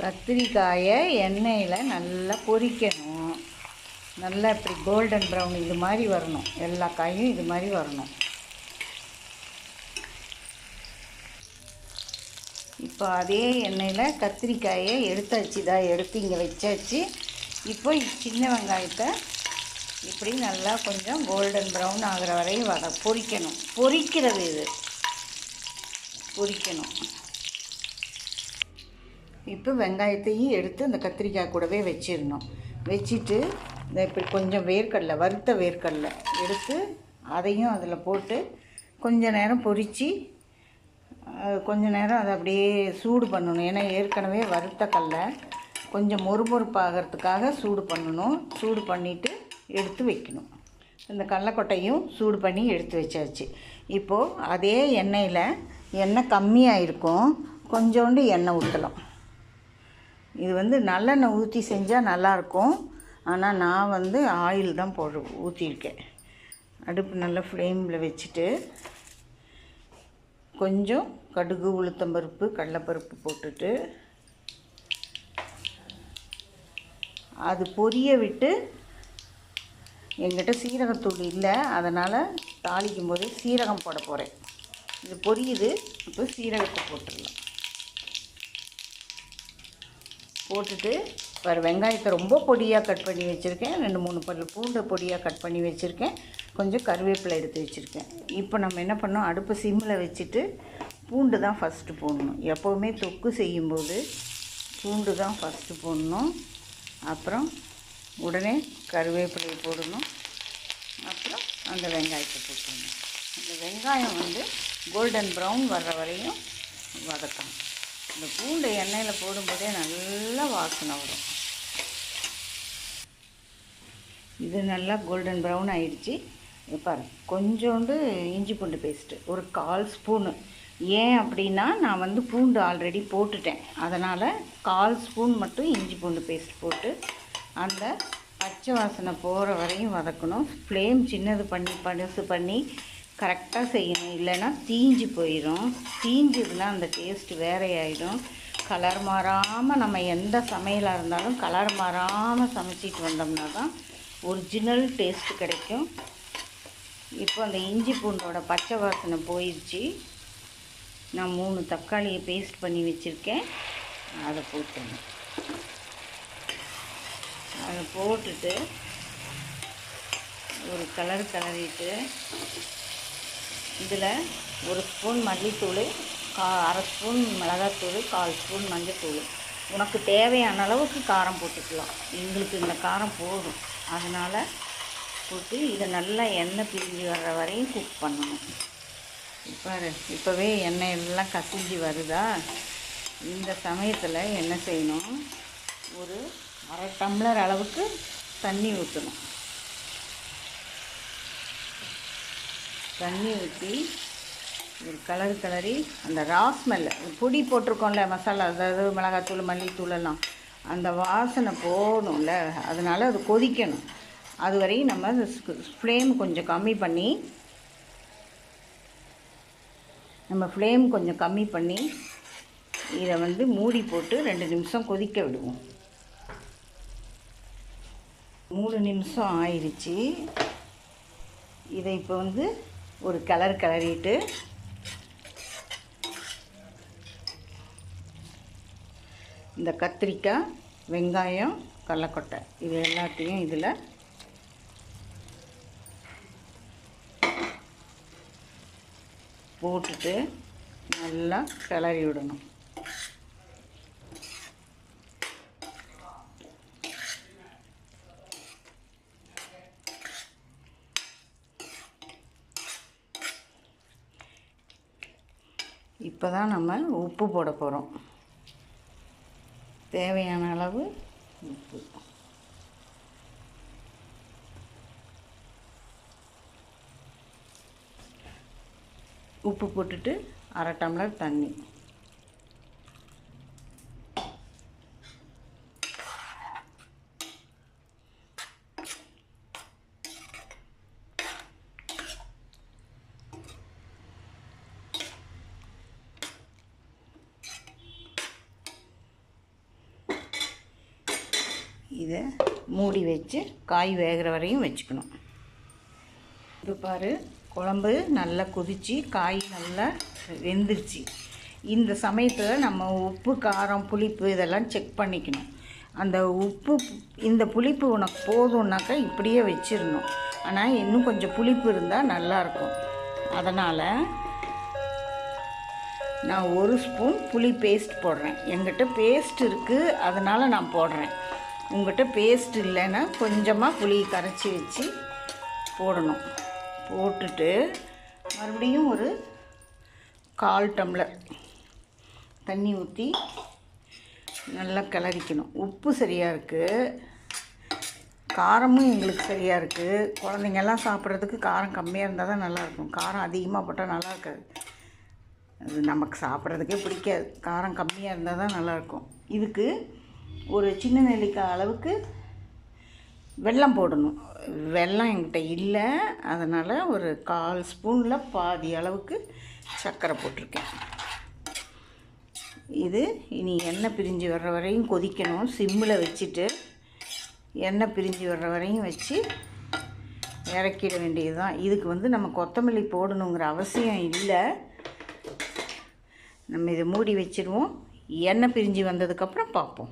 கத்திரிக்காயை எண்ணெயில் நல்லா பொரிக்கணும் நல்லா இப்படி கோல்டன் ப்ரௌன் இது மாதிரி வரணும். எல்லா காயும் இது மாதிரி வரணும். இப்போ அதே எண்ணெயில் கத்திரிக்காயை எடுத்தாச்சு. தான் எடுத்து இங்கே வச்சாச்சு. இப்போ சின்ன வெங்காயத்தை இப்படி நல்லா கொஞ்சம் கோல்டன் ப்ரௌன் ஆகிற வரையும் வர பொரிக்கணும் பொரிக்கிறது இது. பொரிக்கணும் இப்போ வெங்காயத்தையும் எடுத்து அந்த கத்திரிக்காய் கூடவே வச்சிடணும். வச்சுட்டு இந்த இப்படி கொஞ்சம் வேர்க்கடலை வறுத்த வேர்க்கடலை எடுத்து அதையும் அதில் போட்டு கொஞ்ச நேரம் பொரித்து கொஞ்ச நேரம் அதை அப்படியே சூடு பண்ணணும். ஏன்னா ஏற்கனவே வறுத்த கடலை கொஞ்சம் மொறுமொறுப்பாகிறதுக்காக சூடு பண்ணணும். சூடு பண்ணிவிட்டு எடுத்து வைக்கணும். இந்த கடலக்கொட்டையும் சூடு பண்ணி எடுத்து வச்சாச்சு. இப்போது அதே எண்ணெயில் எண்ணெய் கம்மியாக இருக்கும் கொஞ்சோண்டு எண்ணெய் ஊற்றலாம் இது வந்து நல்லெண்ணெய் ஊற்றி செஞ்சால் நல்லாயிருக்கும் ஆனால் நான் வந்து ஆயில் தான் போடு ஊற்றிருக்கேன் அடுப்பு நல்லா ஃப்ளேமில் வச்சுட்டு கொஞ்சம் கடுகு உளுத்தம்பருப்பு கடலைப்பருப்பு போட்டுட்டு அது பொரிய விட்டு எங்கிட்ட சீரகத்தூள் இல்லை அதனால் தாளிக்கும் போது சீரகம் போட போகிறேன் இது பொரியுது இப்போ சீரகத்தை போட்டுடலாம். போட்டுட்டு வேறு வெங்காயத்தை ரொம்ப பொடியாக கட் பண்ணி வச்சுருக்கேன். ரெண்டு மூணு பல் பூண்டை பொடியாக கட் பண்ணி வச்சுருக்கேன். கொஞ்சம் கருவேப்பிலை எடுத்து வச்சுருக்கேன். இப்போ நம்ம என்ன பண்ணோம் அடுப்பு சிம்மில் வச்சுட்டு பூண்டு தான் ஃபஸ்ட்டு போடணும். எப்போவுமே தொக்கு செய்யும்போது பூண்டு தான் ஃபஸ்ட்டு போடணும். அப்புறம் உடனே கருவேப்பிலையை போடணும். அப்புறம் அந்த வெங்காயத்தை போட்டுடணும். அந்த வெங்காயம் வந்து கோல்டன் ப்ரௌன் வர்ற வரையும் வதக்கணும். இந்த பூண்டை எண்ணெயில் போடும்போதே நல்லா வாசனை வரும். இது நல்லா கோல்டன் ப்ரௌன் ஆயிடுச்சு. இங்க பாரு கொஞ்சோண்டு இஞ்சி பூண்டு பேஸ்ட்டு ஒரு கால் ஸ்பூனு ஏன் அப்படின்னா நான் வந்து பூண்டு ஆல்ரெடி போட்டுட்டேன். அதனால் கால் ஸ்பூன் மட்டும் இஞ்சி பூண்டு பேஸ்ட் போட்டு அந்த பச்சை வாசனை போகிற வரையும் வதக்கணும். ஃப்ளேம் சின்னது பண்ணி படுசு பண்ணி கரெக்டாக செய்யணும். இல்லைன்னா தீஞ்சு போயிடும் தீஞ்சதுன்னா அந்த டேஸ்ட் வேறையாயிடும். கலர் மாறாமல் நம்ம எந்த சமையலாக இருந்தாலும் கலர் மாறாமல் சமைச்சிட்டு வந்தோம்னா தான் ஒரிஜினல் டேஸ்ட் கிடைக்கும். இப்போ அந்த இஞ்சி பூண்டோட பச்சை வாசனை போயிடுச்சு நான் மூணு தக்காளியை பேஸ்ட் பண்ணி வச்சுருக்கேன். அதை போட்டுருங்க. அதை போட்டுட்டு ஒரு கலர் கலரிட்டு இதில் ஒரு ஸ்பூன் மல்லித்தூள் கா அரை ஸ்பூன் மிளகாத்தூள் கால் ஸ்பூன் மஞ்சத்தூள். உனக்கு தேவையான அளவுக்கு காரம் போட்டுக்கலாம். எங்களுக்கு இந்த காரம் போதும். அதனால் போட்டு இதை நல்லா எண்ணெய் பிரிஞ்சு வர்ற வரையும் குக் பண்ணணும். இப்போ இப்போவே எண்ணெய் எல்லாம் கசிஞ்சு வருதா? இந்த சமயத்தில் என்ன செய்யணும்? ஒரு அரை டம்ளர் அளவுக்கு தண்ணி ஊற்றணும் தண்ணி ஊற்றி ஒரு கலர் கலரி அந்த ரா ஸ்மெல்லு பொடி போட்டிருக்கோம்ல மசாலா அதாவது மிளகாத்தூள் மல்லித்தூள் எல்லாம். அந்த வாசனை போகணும்ல. அதனால் அது கொதிக்கணும். அது வரையும் நம்ம ஃப்ளேம் கொஞ்சம் கம்மி பண்ணி நம்ம ஃப்ளேம் கொஞ்சம் கம்மி பண்ணி இதை வந்து மூடி போட்டு ரெண்டு நிமிஷம் கொதிக்க விடுவோம். மூணு நிமிஷம் ஆயிடுச்சு இதை இப்போ வந்து ஒரு கலர் கலரிட்டு. இந்த கத்திரிக்காய் வெங்காயம் கடலக்கொட்டை இது எல்லாத்தையும் இதில் போட்டுட்டு நல்லா கிளறி விடணும். இப்போ தான் நம்ம உப்பு போட போகிறோம் தேவையான அளவு உப்பு. உப்பு போட்டுட்டு அரை டம்ளர் தண்ணி. இதை மூடி வச்சு காய் வேகிற வரையும் வச்சுக்கணும். இப்போ பாரு குழம்பு நல்லா கொதிச்சு காய் நல்லா வெந்துருச்சு. இந்த சமயத்தில் நம்ம உப்பு காரம் புளிப்பு இதெல்லாம் செக் பண்ணிக்கணும். அந்த உப்பு இந்த புளிப்பு உனக்கு போதும்னாக்கா இப்படியே வச்சிடணும். ஆனால் இன்னும் கொஞ்சம் புளிப்பு இருந்தால் நல்லாயிருக்கும் அதனால் நான் ஒரு ஸ்பூன் புளி பேஸ்ட் போடுறேன். எங்கிட்ட பேஸ்ட் இருக்குது அதனால் நான் போடுறேன். உங்கள்கிட்ட பேஸ்ட் இல்லைன்னா கொஞ்சமாக புளி கரைச்சி வச்சு போடணும். போட்டுட்டு மறுபடியும் ஒரு கால் டம்ளர் தண்ணி ஊற்றி நல்லா கிளறிக்கணும். உப்பு சரியாக இருக்குது காரமும் எங்களுக்கு சரியாக இருக்குது குழந்தைங்கெல்லாம் சாப்பிட்றதுக்கு காரம் கம்மியாக இருந்தால் தான் நல்லாயிருக்கும் காரம் அதிகமாக போட்டால் நல்லா இருக்காது. அது நமக்கு சாப்பிட்றதுக்கே பிடிக்காது. காரம் கம்மியாக இருந்தால் தான் நல்லாயிருக்கும் இதுக்கு ஒரு சின்ன நெல்லிக்காய் அளவுக்கு வெல்லம் போடணும். வெல்லம் என்கிட்ட இல்லை. அதனால் ஒரு கால் ஸ்பூனில் பாதி அளவுக்கு சர்க்கரை போட்டிருக்கேன். இது இனி எண்ணெய் பிரிஞ்சு வர்ற வரையும் கொதிக்கணும். சிம்மில் வச்சுட்டு எண்ணெய் பிரிஞ்சு வர்ற வரையும் வச்சு இறக்கிட வேண்டியது தான் இதுக்கு வந்து நம்ம கொத்தமல்லி போடணுங்கிற அவசியம் இல்லை. நம்ம இதை மூடி வச்சிடுவோம் எண்ணெய் பிரிஞ்சு வந்ததுக்கப்புறம் பார்ப்போம்.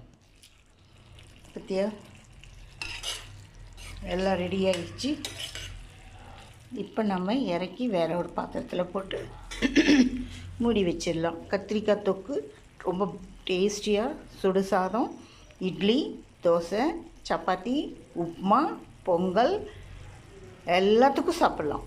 பற்றியா எல்லாம் ரெடி ஆகிடுச்சு இப்போ நம்ம இறக்கி வேற ஒரு பாத்திரத்தில் போட்டு மூடி வச்சிடலாம். கத்திரிக்காய் தொக்கு ரொம்ப டேஸ்டியாக சுடு சாதம் இட்லி தோசை சப்பாத்தி உப்புமா பொங்கல் எல்லாத்துக்கும் சாப்பிட்லாம்.